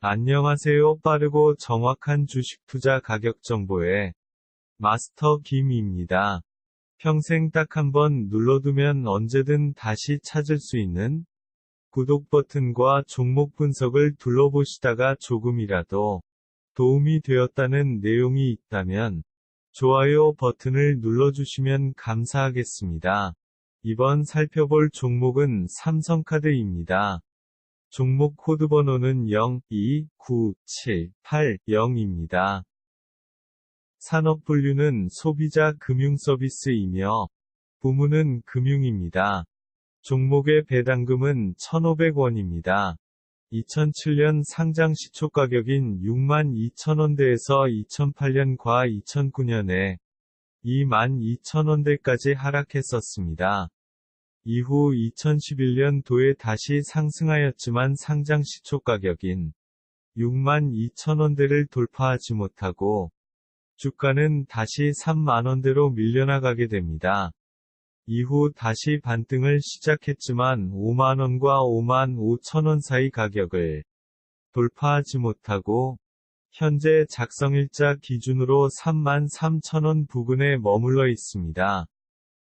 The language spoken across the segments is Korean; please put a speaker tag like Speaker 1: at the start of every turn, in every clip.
Speaker 1: 안녕하세요. 빠르고 정확한 주식 투자 가격 정보의 마스터 김입니다. 평생 딱 한 번 눌러두면 언제든 다시 찾을 수 있는 구독 버튼과 종목 분석을 둘러보시다가 조금이라도 도움이 되었다는 내용이 있다면 좋아요 버튼을 눌러주시면 감사하겠습니다. 이번 살펴볼 종목은 삼성카드입니다. 종목 코드 번호는 0, 2, 9, 7, 8, 0입니다. 산업 분류는 소비자 금융 서비스이며 부문은 금융입니다. 종목의 배당금은 1,500원입니다. 2007년 상장 시초 가격인 62,000원대에서 2008년과 2009년에 22,000원대까지 하락했었습니다. 이후 2011년도에 다시 상승하였지만 상장 시초 가격인 62,000원대를 돌파하지 못하고 주가는 다시 3만원대로 밀려나가게 됩니다. 이후 다시 반등을 시작했지만 5만원과 5만 5천원 사이 가격을 돌파하지 못하고 현재 작성일자 기준으로 3만 3천원 부근에 머물러 있습니다.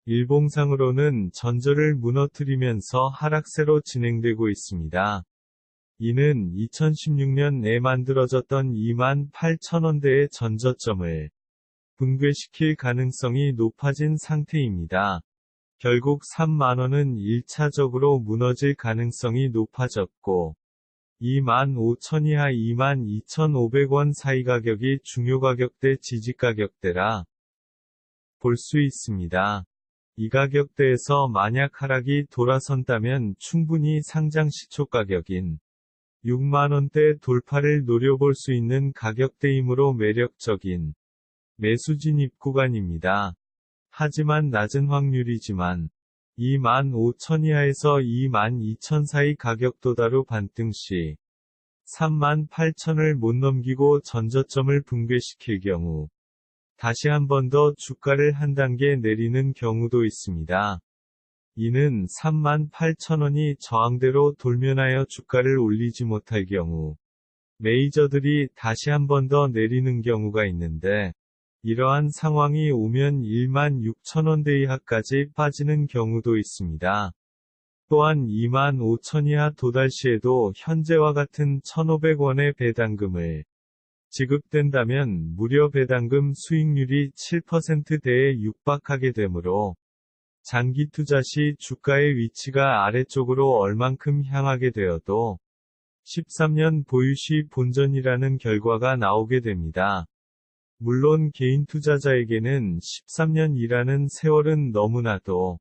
Speaker 1: 일봉상으로는 전저를 무너뜨리면서 하락세로 진행되고 있습니다. 이는 2016년에 만들어졌던 2만 8천원대의 전저점을 붕괴시킬 가능성이 높아진 상태입니다. 결국 3만원은 1차적으로 무너질 가능성이 높아졌고 2만 5천 이하 2만 2,500원 사이 가격이 중요 가격대 지지 가격대라 볼 수 있습니다. 이 가격대에서 만약 하락이 돌아선다면 충분히 상장 시초 가격인 6만원대 돌파를 노려볼 수 있는 가격대이므로 매력적인 매수 진입 구간입니다. 하지만 낮은 확률이지만 2만 5천 이하에서 2만 2천 사이 가격 도달후 반등 시 3만 8천을 못 넘기고 전저점을 붕괴시킬 경우 다시 한 번 더 주가를 한 단계 내리는 경우도 있습니다. 이는 3만 8천원이 저항대로 돌면하여 주가를 올리지 못할 경우 메이저들이 다시 한 번 더 내리는 경우가 있는데 이러한 상황이 오면 1만 6천원대 이하까지 빠지는 경우도 있습니다. 또한 2만 5천 이하 도달 시에도 현재와 같은 1,500원의 배당금을 지급된다면 무려 배당금 수익률이 7%대에 육박하게 되므로 장기 투자 시 주가의 위치가 아래쪽으로 얼만큼 향하게 되어도 13년 보유 시 본전이라는 결과가 나오게 됩니다. 물론 개인 투자자에게는 13년이라는 세월은 너무나도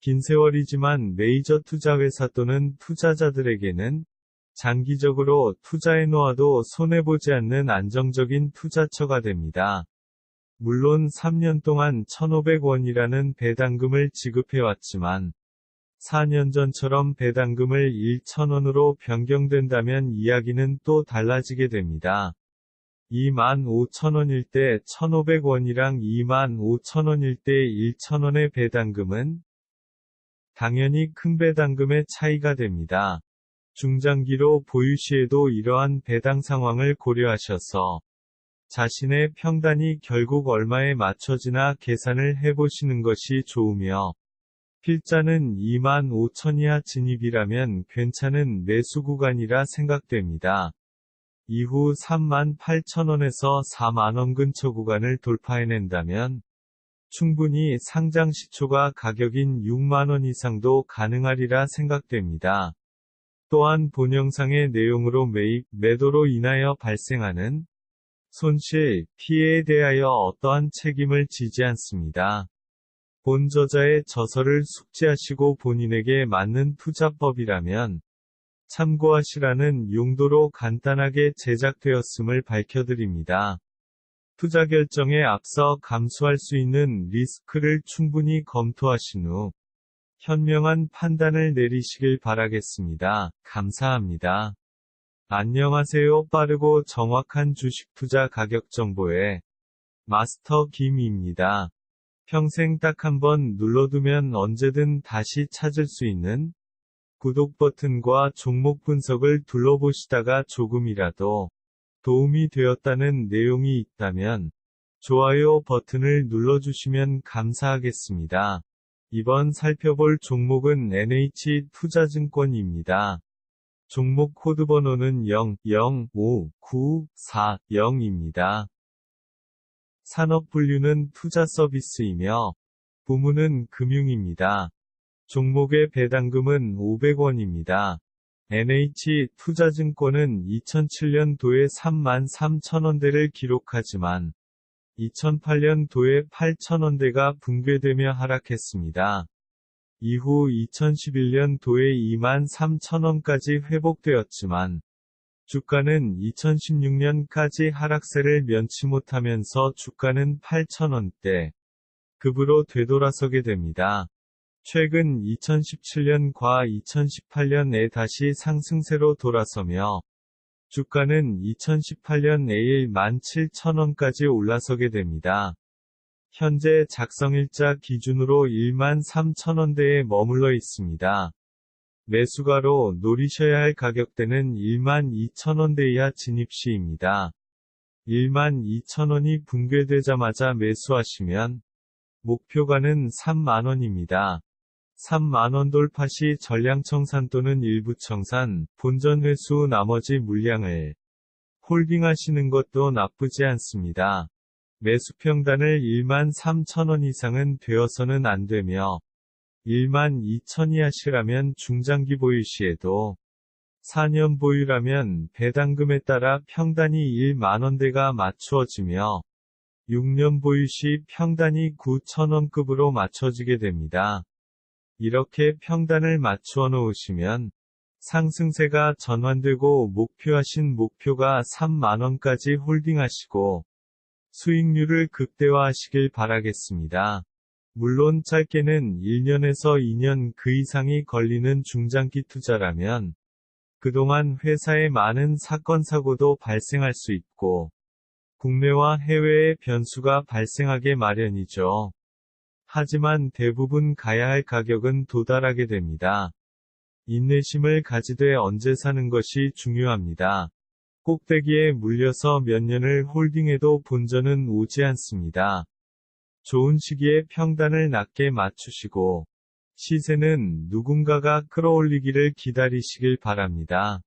Speaker 1: 긴 세월이지만 메이저 투자회사 또는 투자자들에게는 장기적으로 투자해 놓아도 손해보지 않는 안정적인 투자처가 됩니다. 물론 3년 동안 1,500원이라는 배당금을 지급해왔지만 4년 전처럼 배당금을 1,000원으로 변경된다면 이야기는 또 달라지게 됩니다. 2만 5천원일 때 1,500원이랑 2만 5천원일 때 1,000원의 배당금은 당연히 큰 배당금의 차이가 됩니다. 중장기로 보유 시에도 이러한 배당 상황을 고려하셔서 자신의 평단이 결국 얼마에 맞춰지나 계산을 해보시는 것이 좋으며 필자는 2만 5천 이하 진입이라면 괜찮은 매수 구간이라 생각됩니다. 이후 3만 8천원에서 4만원 근처 구간을 돌파해낸다면 충분히 상장 시초가 가격인 6만원 이상도 가능하리라 생각됩니다. 또한 본 영상의 내용으로 매입, 매도로 인하여 발생하는 손실, 피해에 대하여 어떠한 책임을 지지 않습니다. 본 저자의 저서를 숙지하시고 본인에게 맞는 투자법이라면 참고하시라는 용도로 간단하게 제작되었음을 밝혀드립니다. 투자 결정에 앞서 감수할 수 있는 리스크를 충분히 검토하신 후 현명한 판단을 내리시길 바라겠습니다. 감사합니다. 안녕하세요. 빠르고 정확한 주식 투자 가격 정보의 마스터 김입니다. 평생 딱 한 번 눌러두면 언제든 다시 찾을 수 있는 구독 버튼과 종목 분석을 둘러보시다가 조금이라도 도움이 되었다는 내용이 있다면 좋아요 버튼을 눌러주시면 감사하겠습니다. 이번 살펴볼 종목은 NH투자증권입니다. 종목 코드 번호는 0, 0, 5, 9, 4, 0입니다. 산업 분류는 투자 서비스이며 부문은 금융입니다. 종목의 배당금은 500원입니다. NH투자증권은 2007년도에 3만 3천원대를 기록하지만 2008년 도에 8천원대가 붕괴되며 하락했습니다. 이후 2011년 도에 2만 3천원까지 회복되었지만 주가는 2016년까지 하락세를 면치 못하면서 주가는 8천원대 급으로 되돌아서게 됩니다. 최근 2017년과 2018년에 다시 상승세로 돌아서며 주가는 2018년 내일 17,000원까지 올라서게 됩니다. 현재 작성일자 기준으로 13,000원대에 머물러 있습니다. 매수가로 노리셔야 할 가격대는 12,000원대 이하 진입 시입니다. 12,000원이 붕괴되자마자 매수하시면 목표가는 3만원입니다. 3만원 돌파 시 전량청산 또는 일부 청산, 본전 회수 후 나머지 물량을 홀딩하시는 것도 나쁘지 않습니다. 매수 평단을 1만 3천원 이상은 되어서는 안 되며 1만 2천이 하시라면 중장기 보유 시에도 4년 보유라면 배당금에 따라 평단이 1만원대가 맞추어지며 6년 보유 시 평단이 9천원급으로 맞춰지게 됩니다. 이렇게 평단을 맞추어 놓으시면 상승세가 전환되고 목표하신 목표가 3만원까지 홀딩하시고 수익률을 극대화하시길 바라겠습니다. 물론 짧게는 1년에서 2년 그 이상이 걸리는 중장기 투자라면 그동안 회사에 많은 사건 사고도 발생할 수 있고 국내와 해외의 변수가 발생하게 마련이죠. 하지만 대부분 가야 할 가격은 도달하게 됩니다. 인내심을 가지되 언제 사는 것이 중요합니다. 꼭대기에 물려서 몇 년을 홀딩해도 본전은 오지 않습니다. 좋은 시기에 평단을 낮게 맞추시고 시세는 누군가가 끌어올리기를 기다리시길 바랍니다.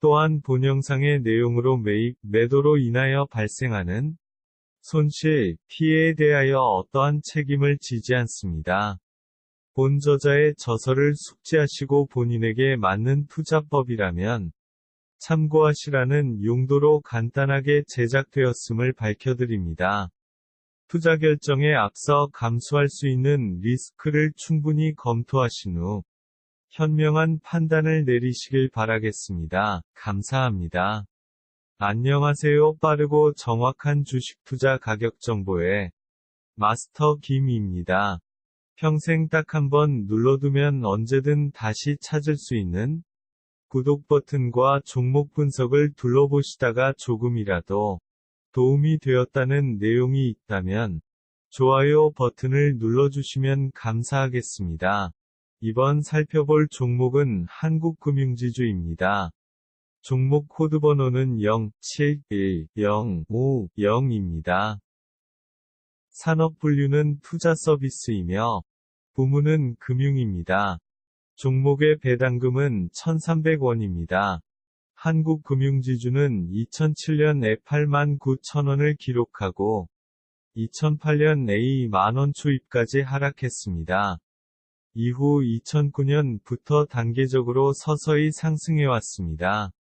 Speaker 1: 또한 본 영상의 내용으로 매입, 매도로 인하여 발생하는 손실, 피해에 대하여 어떠한 책임을 지지 않습니다. 본 저자의 저서를 숙지하시고 본인에게 맞는 투자법이라면 참고하시라는 용도로 간단하게 제작되었음을 밝혀드립니다. 투자 결정에 앞서 감수할 수 있는 리스크를 충분히 검토하신 후 현명한 판단을 내리시길 바라겠습니다. 감사합니다. 안녕하세요. 빠르고 정확한 주식 투자 가격 정보의 마스터 김입니다. 평생 딱 한 번 눌러두면 언제든 다시 찾을 수 있는 구독 버튼과 종목 분석을 둘러보시다가 조금이라도 도움이 되었다는 내용이 있다면 좋아요 버튼을 눌러주시면 감사하겠습니다. 이번 살펴볼 종목은 한국금융지주입니다. 종목 코드 번호는 071050입니다. 산업 분류는 투자 서비스이며 부문은 금융입니다. 종목의 배당금은 1,300원입니다. 한국금융지주는 2007년에 8만 9천원을 기록하고 2008년 A 만원 초입까지 하락했습니다. 이후 2009년부터 단계적으로 서서히 상승해왔습니다.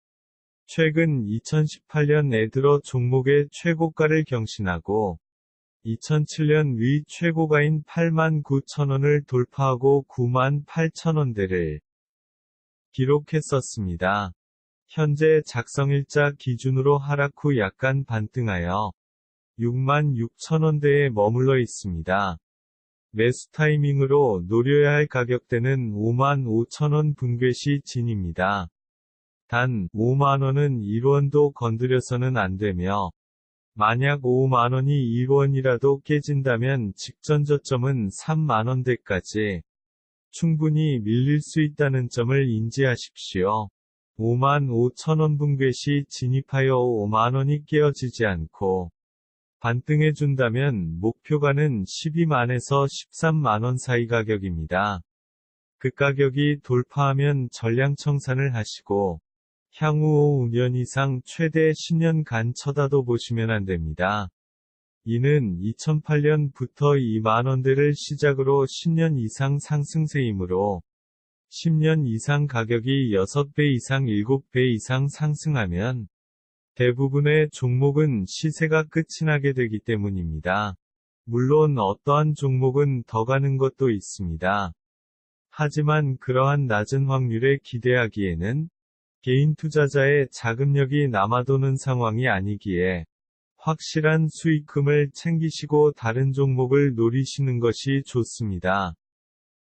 Speaker 1: 최근 2018년에 들어 종목의 최고가를 경신하고 2007년 위 최고가인 8만 9천원을 돌파하고 9만 8천원대를 기록했었습니다. 현재 작성일자 기준으로 하락 후 약간 반등하여 6만 6천원대에 머물러 있습니다. 매수 타이밍으로 노려야 할 가격대는 5만 5천원 붕괴 시 진입니다. 단 5만원은 1원도 건드려서는 안되며 만약 5만원이 1원이라도 깨진다면 직전 저점은 3만원대까지 충분히 밀릴 수 있다는 점을 인지하십시오. 5만 5천원 붕괴 시 진입하여 5만원이 깨어지지 않고 반등해준다면 목표가는 12만에서 13만원 사이 가격입니다. 그 가격이 돌파하면 전량 청산을 하시고 향후 5년 이상 최대 10년간 쳐다도 보시면 안 됩니다. 이는 2008년부터 2만원대를 시작으로 10년 이상 상승세이므로 10년 이상 가격이 6배 이상 7배 이상 상승하면 대부분의 종목은 시세가 끝이 나게 되기 때문입니다. 물론 어떠한 종목은 더 가는 것도 있습니다. 하지만 그러한 낮은 확률에 기대하기에는 개인 투자자의 자금력이 남아도는 상황이 아니기에 확실한 수익금을 챙기시고 다른 종목을 노리시는 것이 좋습니다.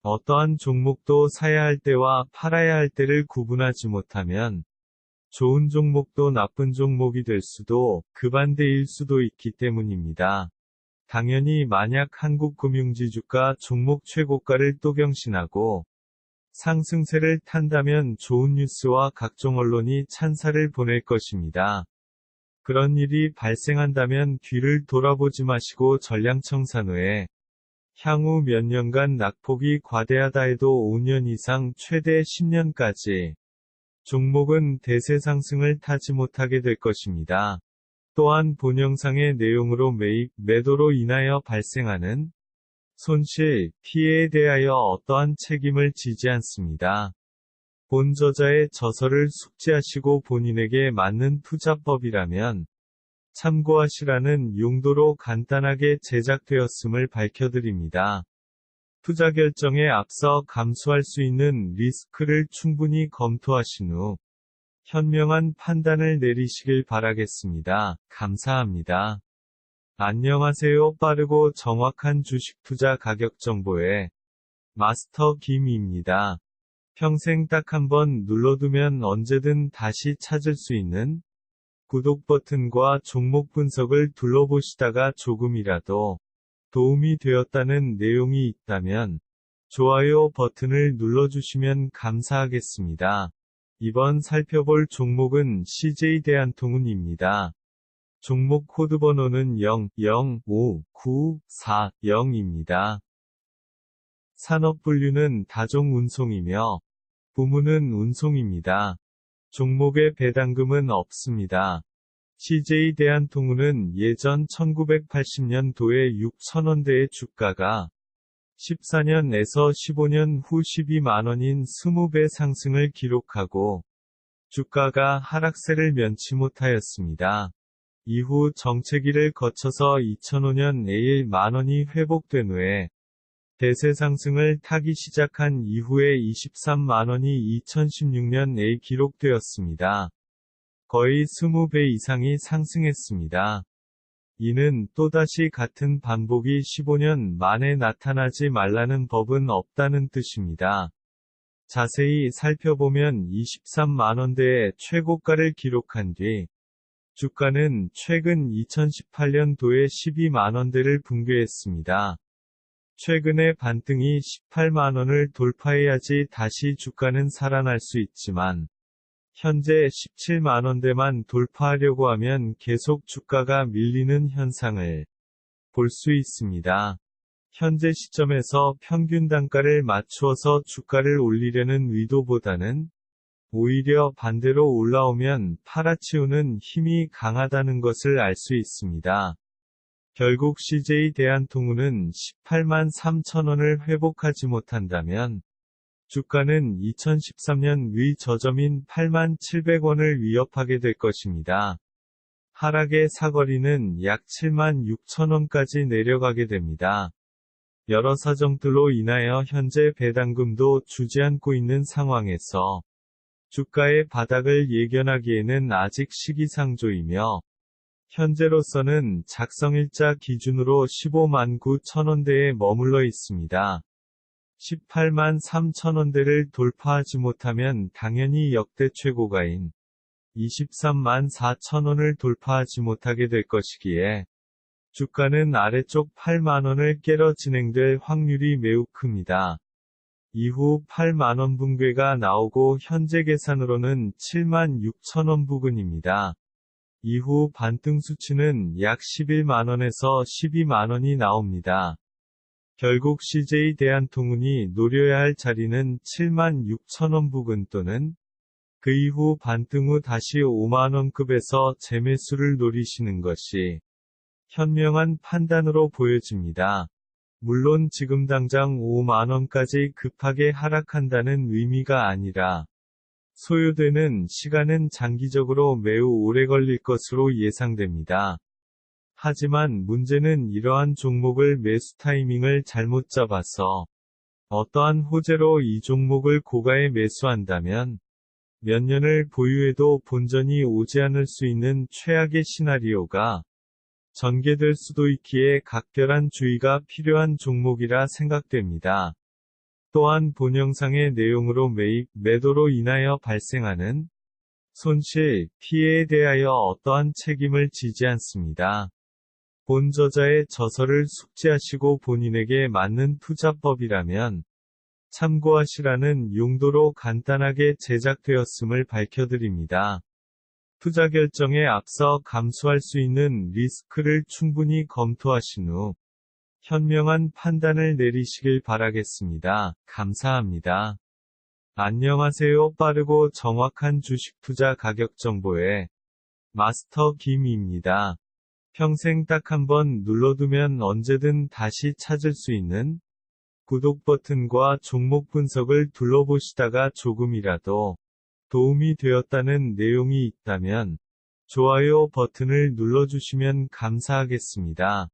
Speaker 1: 어떠한 종목도 사야 할 때와 팔아야 할 때를 구분하지 못하면 좋은 종목도 나쁜 종목이 될 수도 그 반대일 수도 있기 때문입니다. 당연히 만약 한국금융지 주가 종목 최고가를 또 경신하고 상승세를 탄다면 좋은 뉴스와 각종 언론이 찬사를 보낼 것입니다. 그런 일이 발생한다면 뒤를 돌아보지 마시고 전량청산 후에 향후 몇 년간 낙폭이 과대하다 해도 5년 이상 최대 10년까지 종목은 대세 상승을 타지 못하게 될 것입니다. 또한 본 영상의 내용으로 매입, 매도로 인하여 발생하는 손실, 피해에 대하여 어떠한 책임을 지지 않습니다. 본 저자의 저서를 숙지하시고 본인에게 맞는 투자법이라면 참고하시라는 용도로 간단하게 제작되었음을 밝혀드립니다. 투자 결정에 앞서 감수할 수 있는 리스크를 충분히 검토하신 후 현명한 판단을 내리시길 바라겠습니다. 감사합니다. 안녕하세요. 빠르고 정확한 주식 투자 가격 정보의 마스터 김입니다. 평생 딱 한 번 눌러두면 언제든 다시 찾을 수 있는 구독 버튼과 종목 분석을 둘러보시다가 조금이라도 도움이 되었다는 내용이 있다면 좋아요 버튼을 눌러주시면 감사하겠습니다. 이번 살펴볼 종목은 CJ 대한통운입니다. 종목 코드 번호는 0, 0, 5, 9, 4, 0입니다. 산업 분류는 다종 운송이며 부문은 운송입니다. 종목의 배당금은 없습니다. CJ 대한통운은 예전 1980년도에 6천원대의 주가가 14년에서 15년 후 12만원인 20배 상승을 기록하고 주가가 하락세를 면치 못하였습니다. 이후 정체기를 거쳐서 2005년 내일 만원이 회복된 후에 대세 상승을 타기 시작한 이후에 23만원이 2016년 내에 기록되었습니다. 거의 20배 이상이 상승했습니다. 이는 또다시 같은 반복이 15년 만에 나타나지 말라는 법은 없다는 뜻입니다. 자세히 살펴보면 23만원대의 최고가를 기록한 뒤 주가는 최근 2018년도에 12만원대를 붕괴했습니다. 최근의 반등이 18만원을 돌파해야지 다시 주가는 살아날 수 있지만, 현재 17만원대만 돌파하려고 하면 계속 주가가 밀리는 현상을 볼 수 있습니다. 현재 시점에서 평균 단가를 맞추어서 주가를 올리려는 의도보다는 오히려 반대로 올라오면 팔아치우는 힘이 강하다는 것을 알 수 있습니다. 결국 CJ 대한통운은 18만 3천원을 회복하지 못한다면 주가는 2013년 위 저점인 8만 700원을 위협하게 될 것입니다. 하락의 사거리는 약 7만 6천원까지 내려가게 됩니다. 여러 사정들로 인하여 현재 배당금도 주지 않고 있는 상황에서 주가의 바닥을 예견하기에는 아직 시기상조이며 현재로서는 작성일자 기준으로 15만 9천원대에 머물러 있습니다. 18만 3천원대를 돌파하지 못하면 당연히 역대 최고가인 23만 4천원을 돌파하지 못하게 될 것이기에 주가는 아래쪽 8만원을 깨러 진행될 확률이 매우 큽니다. 이후 8만원 붕괴가 나오고 현재 계산으로는 7만 6천원 부근입니다. 이후 반등 수치는 약 11만원에서 12만원이 나옵니다. 결국 CJ 대한통운이 노려야 할 자리는 7만 6천원 부근 또는 그 이후 반등 후 다시 5만원급에서 재매수를 노리시는 것이 현명한 판단으로 보여집니다. 물론 지금 당장 5만원까지 급하게 하락한다는 의미가 아니라 소요되는 시간은 장기적으로 매우 오래 걸릴 것으로 예상됩니다. 하지만 문제는 이러한 종목을 매수 타이밍을 잘못 잡아서 어떠한 호재로 이 종목을 고가에 매수한다면 몇 년을 보유해도 본전이 오지 않을 수 있는 최악의 시나리오가 전개될 수도 있기에 각별한 주의가 필요한 종목이라 생각됩니다. 또한 본 영상의 내용으로 매입, 매도로 인하여 발생하는 손실, 피해에 대하여 어떠한 책임을 지지 않습니다. 본 저자의 저서를 숙지하시고 본인에게 맞는 투자법이라면 참고하시라는 용도로 간단하게 제작되었음을 밝혀드립니다. 투자 결정에 앞서 감수할 수 있는 리스크를 충분히 검토하신 후 현명한 판단을 내리시길 바라겠습니다. 감사합니다. 안녕하세요. 빠르고 정확한 주식 투자 가격 정보의 마스터 김입니다. 평생 딱 한 번 눌러두면 언제든 다시 찾을 수 있는 구독 버튼과 종목 분석을 둘러보시다가 조금이라도 도움이 되었다는 내용이 있다면 좋아요 버튼을 눌러주시면 감사하겠습니다.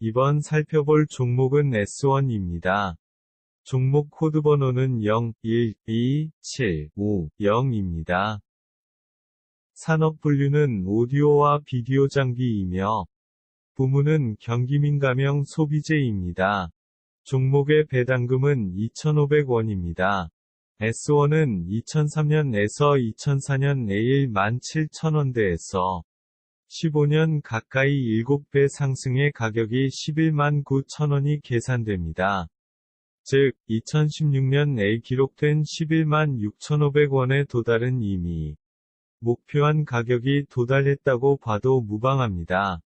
Speaker 1: 이번 살펴볼 종목은 S1입니다. 종목 코드 번호는 0, 1, 2, 7, 5, 0입니다. 산업 분류는 오디오와 비디오 장비이며 부문은 경기민감형 소비재입니다. 종목의 배당금은 2,500원입니다. S1은 2003년에서 2004년 A 17,000원대에서 15년 가까이 7배 상승의 가격이 11만 9천원이 계산됩니다. 즉, 2016년에 기록된 11만 6,500원에 도달은 이미 목표한 가격이 도달했다고 봐도 무방합니다.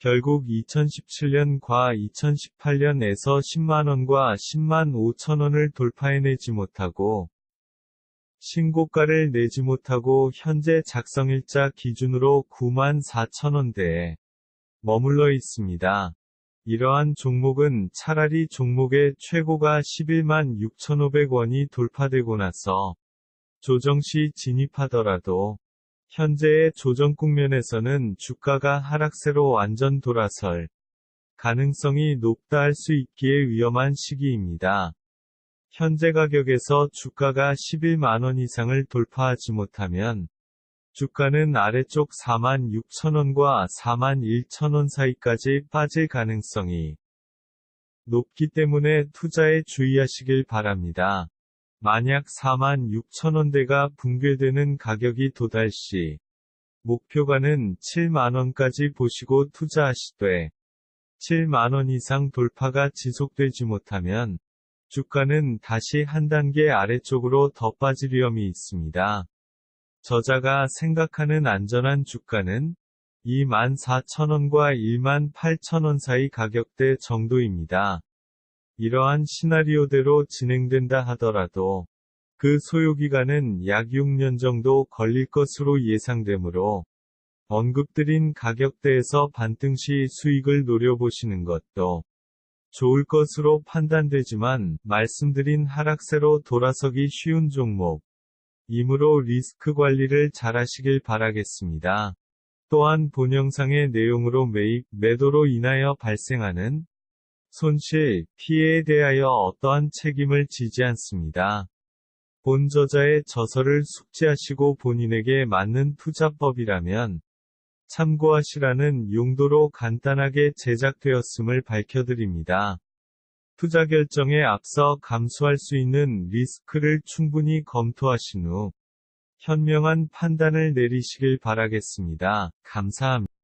Speaker 1: 결국 2017년과 2018년에서 10만원과 10만 5천원을 돌파해내지 못하고 신고가를 내지 못하고 현재 작성일자 기준으로 9만 4천원대에 머물러 있습니다. 이러한 종목은 차라리 종목의 최고가 11만 6,500원이 돌파되고 나서 조정 시 진입하더라도 현재의 조정 국면에서는 주가가 하락세로 완전 돌아설 가능성이 높다 할 수 있기에 위험한 시기입니다. 현재 가격에서 주가가 11만원 이상을 돌파하지 못하면 주가는 아래쪽 4만 6천원과 4만 1천원 사이까지 빠질 가능성이 높기 때문에 투자에 주의하시길 바랍니다. 만약 4만 6천원대가 붕괴되는 가격이 도달 시 목표가는 7만원까지 보시고 투자하시되 7만원 이상 돌파가 지속되지 못하면 주가는 다시 한 단계 아래쪽으로 더 빠질 위험이 있습니다. 저자가 생각하는 안전한 주가는 24,000원과 18,000원 사이 가격대 정도입니다. 이러한 시나리오대로 진행된다 하더라도 그 소요기간은 약 6년 정도 걸릴 것으로 예상되므로 언급드린 가격대에서 반등 시 수익을 노려보시는 것도 좋을 것으로 판단되지만 말씀드린 하락세로 돌아서기 쉬운 종목 이므로 리스크 관리를 잘 하시길 바라겠습니다. 또한 본 영상의 내용으로 매입, 매도로 인하여 발생하는 손실, 피해에 대하여 어떠한 책임을 지지 않습니다. 본 저자의 저서를 숙지하시고 본인에게 맞는 투자법이라면 참고하시라는 용도로 간단하게 제작되었음을 밝혀드립니다. 투자 결정에 앞서 감수할 수 있는 리스크를 충분히 검토하신 후 현명한 판단을 내리시길 바라겠습니다. 감사합니다.